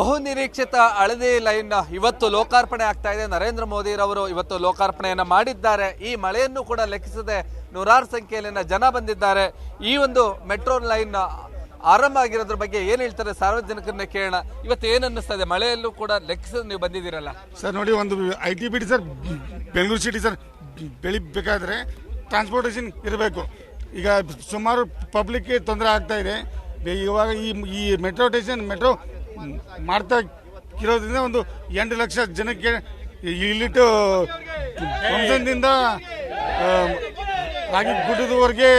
ಬಹು ನಿರೀಕ್ಷಿತ ಹಳದಿ ಲೈನ್ ಇವತ್ತು ಲೋಕಾರ್ಪಣೆ ಆಗ್ತಾ ಇದೆ. ನರೇಂದ್ರ ಮೋದಿರವರು ಇವತ್ತು ಲೋಕಾರ್ಪಣೆಯನ್ನು ಮಾಡಿದ್ದಾರೆ. ಈ ಮಳೆಯನ್ನು ಕೂಡ ಲೆಕ್ಕಿಸದೆ ನೂರಾರು ಸಂಖ್ಯೆಯಲ್ಲಿನ ಜನ ಬಂದಿದ್ದಾರೆ. ಈ ಒಂದು ಮೆಟ್ರೋ ಲೈನ್ ಆರಂಭ ಆಗಿರೋದ್ರ ಬಗ್ಗೆ ಏನ್ ಹೇಳ್ತಾರೆ? ಸಾರ್ವಜನಿಕರನ್ನ ಕೇಳೋಣ. ಇವತ್ತು ಏನ್ ಅನ್ನಿಸ್ತಾ ಮಳೆಯಲ್ಲೂ ಕೂಡ ಲೆಕ್ಕಿಸದೆ ನೀವು ಬಂದಿದ್ದೀರಲ್ಲ? ಸರ್, ನೋಡಿ, ಒಂದು I T B sir Bengaluru city sir ಬೆಳಿಬೇಕಾದ್ರೆ transportation ಇರಬೇಕು. ಈಗ ಸುಮಾರು ಪಬ್ಲಿಕ್ ತೊಂದರೆ ಆಗ್ತಾ ಇದೆ. ಇವಾಗ ಈ ಈ ಮೆಟ್ರೋ ಸ್ಟೇಷನ್ ಮೆಟ್ರೋ ಮಾಡ್ತಾ ಇರೋದ್ರಿಂದ ಒಂದು ಎಂಟು ಲಕ್ಷ ಜನಕ್ಕೆ ಇಲ್ಲಿಟ್ಟು ಫಂಕ್ಷನ್ದಿಂದ ರಾಗಿ ಗುಡ್ಡದವರೆಗೆ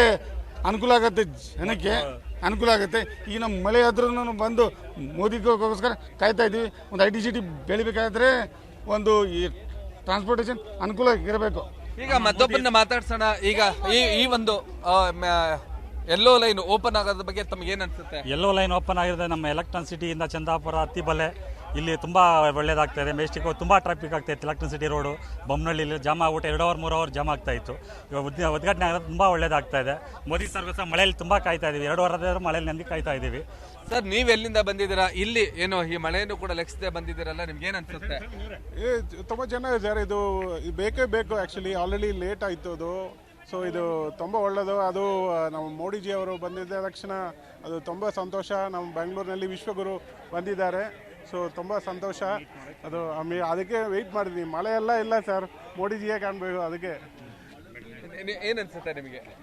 ಅನುಕೂಲ ಆಗುತ್ತೆ ಜನಕ್ಕೆ ಅನುಕೂಲ ಆಗುತ್ತೆ. ಈಗ ನಮ್ಮ ಮಳೆ ಆದ್ರೂ ಬಂದು ಮೋದಿಗೋಸ್ಕರ ಕಾಯ್ತಾ ಇದ್ದೀವಿ. ಒಂದು ಐ ಟಿ ಸಿ ಟಿ ಬೆಳಿಬೇಕಾದ್ರೆ ಒಂದು ಈ ಟ್ರಾನ್ಸ್ಪೋರ್ಟೇಷನ್ ಅನುಕೂಲ ಇರಬೇಕು. ಈಗ ಮತ್ತೊಬ್ಬರನ್ನ ಮಾತಾಡ್ಸೋಣ. ಈಗ ಈ ಒಂದು ಎಲ್ಲೋ ಲೈನ್ ಓಪನ್ ಆಗೋದ್ರ ಬಗ್ಗೆ ತಮ್ಗೆ ಏನ್ ಅನ್ಸುತ್ತೆ? ಎಲ್ಲೋ ಲೈನ್ ಓಪನ್ ಆಗಿರೋದ್ರೆ ನಮ್ಮ ಎಲೆಕ್ಟ್ರಾನ್ ಸಿಟಿಯಿಂದ ಚಂದಾಪುರ ಹತ್ತಿಬಲೆ ಇಲ್ಲಿ ತುಂಬ ಒಳ್ಳೇದಾಗ್ತಾ ಇದೆ. ಮೇಸ್ಟಿಕ್ ತುಂಬ ಟ್ರಾಫಿಕ್ ಆಗ್ತಾ ಇತ್ತು ಎಲೆಕ್ಟ್ರಾನ್ ಸಿಟಿ ರೋಡು ಬೊಮ್ಮನಹಳ್ಳಿಲಿ ಜಾಮ್ ಆಗ್ಬಿಟ್ಟು ಎರಡು ಅವರ್ ಮೂರು ಅವರ್ ಜಾಮ್ ಆಗ್ತಾ ಇತ್ತು. ಇವಾಗ ಉದ್ಘಾ- ಉದ್ಘಾಟನೆ ಆಗೋದು ತುಂಬ ಒಳ್ಳೇದಾಗ್ತಾ ಇದೆ. ಮೋದಿ ಸರ್ವಿಸ್ ಮಳೆಯಲ್ಲಿ ತುಂಬ ಕಾಯ್ತಾ ಇದೀವಿ. ಎರಡು ವಾರದ ಮಳೆಯಲ್ಲಿ ನಂದಿ ಕಾಯ್ತಾ ಇದ್ದೀವಿ ಸರ್ ನೀವ್ ಎಲ್ಲಿಂದ ಬಂದಿದ್ದೀರಾ? ಇಲ್ಲಿ ಏನು ಈ ಮಳೆಯನ್ನು ಕೂಡ ಲೆಕ್ಕಿಸದೆ ಬಂದಿದ್ದೀರಲ್ಲ ನಿಮ್ಗೆ ಏನ್ ಅನ್ಸುತ್ತೆ? ಏ ತುಂಬ ಚೆನ್ನಾಗಿದೆ ಸರ್ ಇದು ಬೇಕೇ ಬೇಕು ಆ್ಯಕ್ಚುಲಿ ಆಲ್ರೆಡಿ ಲೇಟ್ ಆಯಿತು ಅದು. ಸೊ ಇದು ತುಂಬ ಒಳ್ಳೆಯದು ಅದು ನಮ್ಮ ಮೋಡಿಜಿ ಅವರು ಬಂದಿದ್ದ ತಕ್ಷಣ ಅದು ತುಂಬ ಸಂತೋಷ. ನಮ್ಮ ಬೆಂಗಳೂರಿನಲ್ಲಿ ವಿಶ್ವಗುರು ಬಂದಿದ್ದಾರೆ. ಸೊ ತುಂಬ ಸಂತೋಷ. ಅದು ಆಮೇಲೆ ಅದಕ್ಕೆ ವೆಯ್ಟ್ ಮಾಡಿದ್ವಿ. ಮಳೆ ಎಲ್ಲ ಇಲ್ಲ ಸರ್ ಮೋಡಿಜಿಯೇ ಕಾಣಬೇಕು ಅದಕ್ಕೆ. ಏನ್- ಅನ್ಸುತ್ತೆ ನಿಮಗೆ?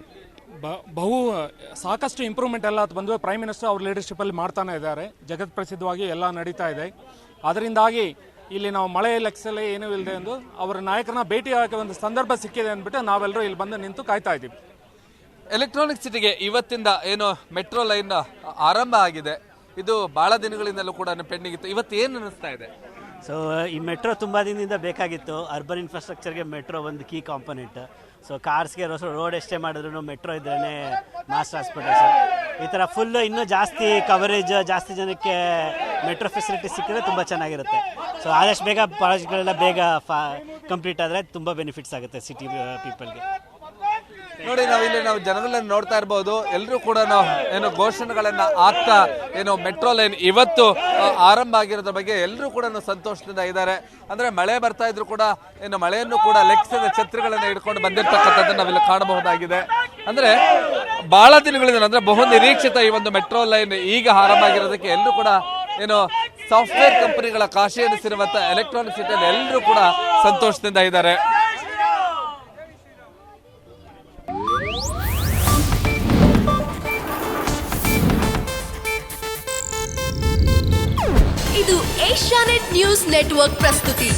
ಬ- ಬಹು ಸಾಕಷ್ಟು ಇಂಪ್ರೂವ್ಮೆಂಟ್ ಎಲ್ಲ ಬಂದು ಪ್ರೈಮ್ ಮಿನಿಸ್ಟರ್ ಅವ್ರ ಲೀಡರ್ಶಿಪ್ಪಲ್ಲಿ ಮಾಡ್ತಾನೆ ಇದ್ದಾರೆ. ಜಗತ್ ಪ್ರಸಿದ್ಧವಾಗಿ ಎಲ್ಲ ನಡೀತಾ ಇದೆ. ಅದರಿಂದಾಗಿ ಇಲ್ಲಿ ನಾವು ಮಳೆ ಲೆಕ್ಸಲ್ಲಿ ಏನೂ ಇಲ್ಲದೆ ಎಂದು ಅವರ ನಾಯಕರನ್ನ ಭೇಟಿಯಾಗಿ ಒಂದು ಸಂದರ್ಭ ಸಿಕ್ಕಿದೆ ಅಂದ್ಬಿಟ್ಟು ನಾವೆಲ್ಲರೂ ಇಲ್ಲಿ ಬಂದು ನಿಂತು ಕಾಯ್ತಾ ಇದ್ದೀವಿ. ಎಲೆಕ್ಟ್ರಾನಿಕ್ ಸಿಟಿಗೆ ಇವತ್ತಿಂದ ಏನು ಮೆಟ್ರೋ ಲೈನ್ ಆರಂಭ ಆಗಿದೆ. ಇದು ಬಹಳ ದಿನಗಳಿಂದಲೂ ಕೂಡ ಪೆಂಡಿಂಗ್ ಇತ್ತು. ಇವತ್ತು ಏನು ಅನಿಸ್ತಾ ಇದೆ? ಸೊ ಈ ಮೆಟ್ರೋ ತುಂಬ ದಿನದಿಂದ ಬೇಕಾಗಿತ್ತು. ಅರ್ಬನ್ ಇನ್ಫ್ರಾಸ್ಟ್ರಕ್ಚರ್ಗೆ ಮೆಟ್ರೋ ಒಂದು ಕೀ ಕಾಂಪೊನೆಂಟ್ ಸೊ ಕಾರ್ಸ್ಗೆ ರೋಡ್ ಎಷ್ಟೇ ಮಾಡಿದ್ರು ಮೆಟ್ರೋ ಇದ್ರೇ ಮಾಸ್ ಟ್ರಾನ್ಸ್ಪೋರ್ಟೇಷನ್ ಈ ಥರ ಫುಲ್ಲು ಇನ್ನೂ ಜಾಸ್ತಿ ಕವರೇಜ್ ಜಾಸ್ತಿ ಜನಕ್ಕೆ ಮೆಟ್ರೋ ಫೆಸಿಲಿಟಿ ಸಿಕ್ಕಿದ್ರೆ ತುಂಬ ಚೆನ್ನಾಗಿರುತ್ತೆ. ಸೊ ಆದಷ್ಟು ಬೇಗ ಪ್ರಾಜೆಕ್ಟ್ಗಳೆಲ್ಲ ಬೇಗ ಕಂಪ್ಲೀಟ್ ಆದರೆ ತುಂಬ ಬೆನಿಫಿಟ್ಸ್ ಆಗುತ್ತೆ ಸಿಟಿ ಪೀಪಲ್ಗೆ ನೋಡಿ, ನಾವು ಇಲ್ಲಿ ನಾವು ಜನಗಳನ್ನ ನೋಡ್ತಾ ಇರ್ಬೋದು. ಎಲ್ಲರೂ ಕೂಡ ನಾವು ಏನು ಘೋಷಣೆಗಳನ್ನ ಆಗ್ತಾ ಏನು ಮೆಟ್ರೋ ಲೈನ್ ಇವತ್ತು ಆರಂಭ ಆಗಿರೋದ್ರ ಬಗ್ಗೆ ಎಲ್ಲರೂ ಕೂಡ ಸಂತೋಷದಿಂದ ಇದ್ದಾರೆ. ಅಂದ್ರೆ ಮಳೆ ಬರ್ತಾ ಇದ್ರು ಕೂಡ, ಏನು ಮಳೆಯನ್ನು ಕೂಡ ಲೆಕ್ಕಿಸದ ಛತ್ರಿಗಳನ್ನ ಹಿಡ್ಕೊಂಡು ಬಂದಿರ್ತಕ್ಕಂಥದ್ದನ್ನ ನಾವಿಲ್ಲಿ ಕಾಣಬಹುದಾಗಿದೆ. ಅಂದ್ರೆ ಬಹಳ ದಿನಗಳಿಂದ ಅಂದ್ರೆ ಬಹು ನಿರೀಕ್ಷಿತ ಈ ಒಂದು ಮೆಟ್ರೋ ಲೈನ್ ಈಗ ಆರಂಭ ಆಗಿರೋದಕ್ಕೆ ಎಲ್ಲರೂ ಕೂಡ ಏನು ಸಾಫ್ಟ್ವೇರ್ ಕಂಪನಿಗಳ ಕಾಶಿ ಎನಿಸಿರುವಂತಹ ಎಲೆಕ್ಟ್ರಾನಿಕ್ ಸಿಟಿಯಲ್ಲಿ ಎಲ್ಲರೂ ಕೂಡ ಸಂತೋಷದಿಂದ ಇದ್ದಾರೆ. ಇದು ಏಷ್ಯಾನೆಟ್ ನ್ಯೂಸ್ ನೆಟ್ವರ್ಕ್ ಪ್ರಸ್ತುತಿ.